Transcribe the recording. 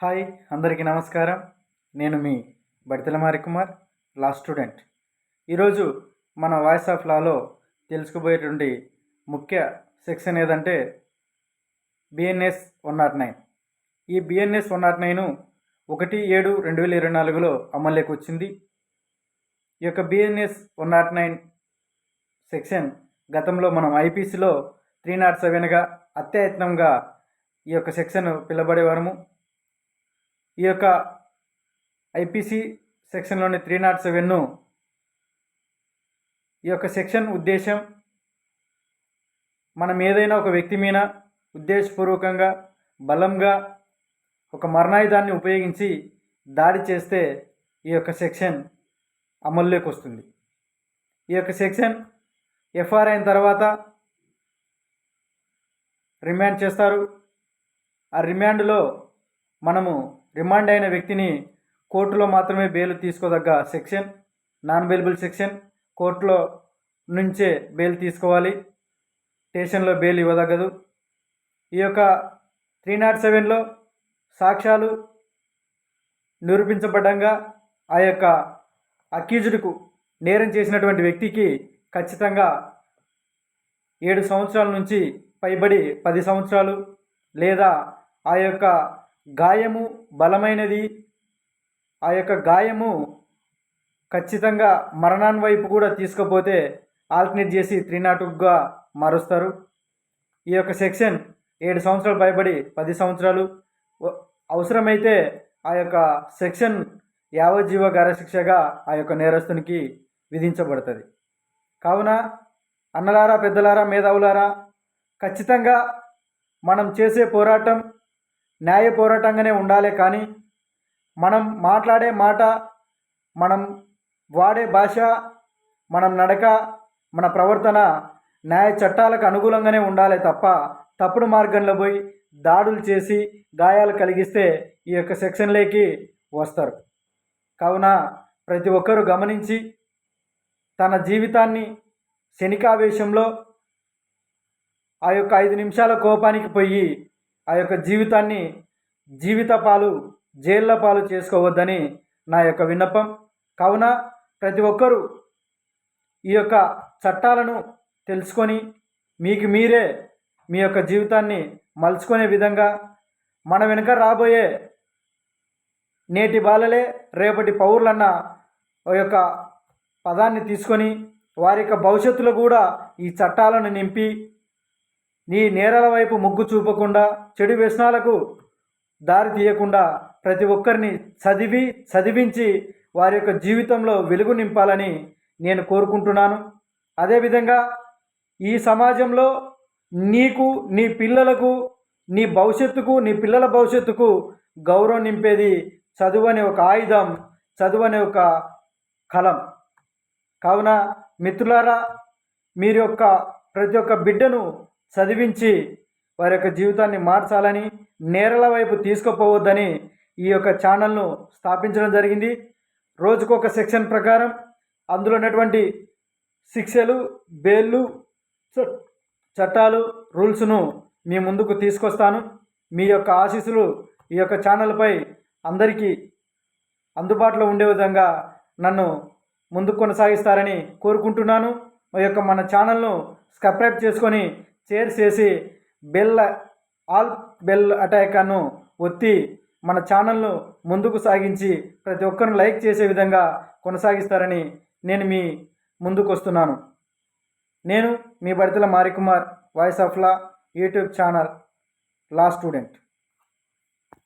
Hi అందరికీ నమస్కారం. నేను మీ బడితల మారి కుమార్ లా స్టూడెంట్. ఈరోజు మన వాయిస్ ఆఫ్ లాలో తెలుసుకుపోయేటువంటి ముఖ్య సెక్షన్ ఏదంటే బిఎన్ఎస్ వన్ నాట్ నైన్. ఈ బిఎన్ఎస్ వన్ నాట్ నైన్ ఒకటి ఏడు రెండు వేల ఇరవై నాలుగులో అమల్లోకి వచ్చింది. ఈ యొక్క BNS one not nine section గతంలో మనం ఐపీసీలో త్రీ నాట్ సెవెన్గా అత్యయత్నంగా ఈ యొక్క సెక్షన్ పిలబడేవారము. ఈ యొక్క ఐపీసీ సెక్షన్లోని త్రీ నాట్ సెవెన్ను ఈ యొక్క సెక్షన్ ఉద్దేశం మనం ఏదైనా ఒక వ్యక్తి మీద ఉద్దేశపూర్వకంగా బలంగా ఒక మరణాయుధాన్ని ఉపయోగించి దాడి చేస్తే ఈ యొక్క సెక్షన్ అమల్లోకి వస్తుంది. ఈ యొక్క సెక్షన్ ఎఫ్ఆర్ అయిన తర్వాత రిమాండ్ చేస్తారు. ఆ రిమాండ్లో మనము రిమాండ్ అయిన వ్యక్తిని కోర్టులో మాత్రమే బెయిల్ తీసుకోదగ్గ సెక్షన్ నాన్ బెయిలబుల్ సెక్షన్ కోర్టులో నుంచే బెయిల్ తీసుకోవాలి. స్టేషన్లో బెయిల్ ఇవ్వదగ్గదు. ఈ యొక్క త్రీ నాట్ సెవెన్లో సాక్ష్యాలు నిరూపించబడ్డంగా ఆ యొక్క అక్యూజుడుకు నేరం చేసినటువంటి వ్యక్తికి ఖచ్చితంగా ఏడు సంవత్సరాల నుంచి పైబడి పది సంవత్సరాలు లేదా ఆ యొక్క గాయము బలమైనది. ఆ యొక్క గాయము ఖచ్చితంగా మరణాన్ని వైపు కూడా తీసుకుపోతే ఆల్టర్నేట్ చేసి త్రీ నాటుగా మారుస్తారు. ఈ యొక్క సెక్షన్ ఏడు సంవత్సరాలు పైబడి పది సంవత్సరాలు. అవసరమైతే ఆ యొక్క సెక్షన్ యావజ్జీవ శిక్షగా ఆ యొక్క నేరస్తునికి విధించబడుతుంది. కావున అన్నలారా పెద్దలారా మేధావులారా ఖచ్చితంగా మనం చేసే పోరాటం న్యాయ పోరాటంగానే ఉండాలి కానీ మనం మాట్లాడే మాట మనం వాడే భాష మనం నడక మన ప్రవర్తన న్యాయ చట్టాలకు అనుకూలంగానే ఉండాలి తప్ప తప్పుడు మార్గంలో పోయి దాడులు చేసి గాయాలు కలిగిస్తే ఈ యొక్క సెక్షన్లోకి వస్తారు. కావున ప్రతి ఒక్కరూ గమనించి తన జీవితాన్ని శనికావేశంలో ఆ యొక్క ఐదు నిమిషాల కోపానికి పోయి ఆ యొక్క జీవితాన్ని జీవిత పాలు జైళ్ళ పాలు చేసుకోవద్దని నా యొక్క విన్నపం. కావున ప్రతి ఒక్కరూ ఈ యొక్క చట్టాలను తెలుసుకొని మీకు మీరే మీ యొక్క జీవితాన్ని మలుచుకునే విధంగా మన వెనుక రాబోయే నేటి బాలలే రేపటి పౌరులన్న యొక్క పదాన్ని తీసుకొని వారి యొక్క భవిష్యత్తులో కూడా ఈ చట్టాలను నింపి నీ నేరాల వైపు మొగ్గు చూపకుండా చెడు వ్యసనాలకు దారి తీయకుండా ప్రతి ఒక్కరిని చదివి చదివించి వారి యొక్క జీవితంలో వెలుగు నింపాలని నేను కోరుకుంటున్నాను. అదేవిధంగా ఈ సమాజంలో నీకు నీ పిల్లలకు నీ భవిష్యత్తుకు నీ పిల్లల భవిష్యత్తుకు గౌరవం నింపేది చదువు అనే ఒక ఆయుధం చదువు అనే ఒక కలం. కావున మిత్రులారా మీరు యొక్క ప్రతి ఒక్క బిడ్డను చదివించి వారి యొక్క జీవితాన్ని మార్చాలని నేరల వైపు తీసుకుపోవద్దని ఈ యొక్క ఛానల్ను స్థాపించడం జరిగింది. రోజుకొక సెక్షన్ ప్రకారం అందులో ఉన్నటువంటి శిక్షలు బెయిళ్ళు చ- చట్టాలు రూల్స్ను మీ ముందుకు తీసుకొస్తాను. మీ యొక్క ఆశీస్సులు ఈ యొక్క ఛానల్పై అందరికీ అందుబాటులో ఉండే విధంగా నన్ను ముందుకు కొనసాగిస్తారని కోరుకుంటున్నాను. మా యొక్క మన ఛానల్ను సబ్స్క్రైబ్ చేసుకొని షేర్ చేసి బెల్ ఆల్ బెల్ అటాకాను ఒత్తి మన ఛానల్ను ముందుకు సాగించి ప్రతి ఒక్కరిని లైక్ చేసే విధంగా కొనసాగిస్తారని నేను మీ ముందుకు వస్తున్నాను నేను మీ Baditala Marikumar voice of law YouTube channel law student.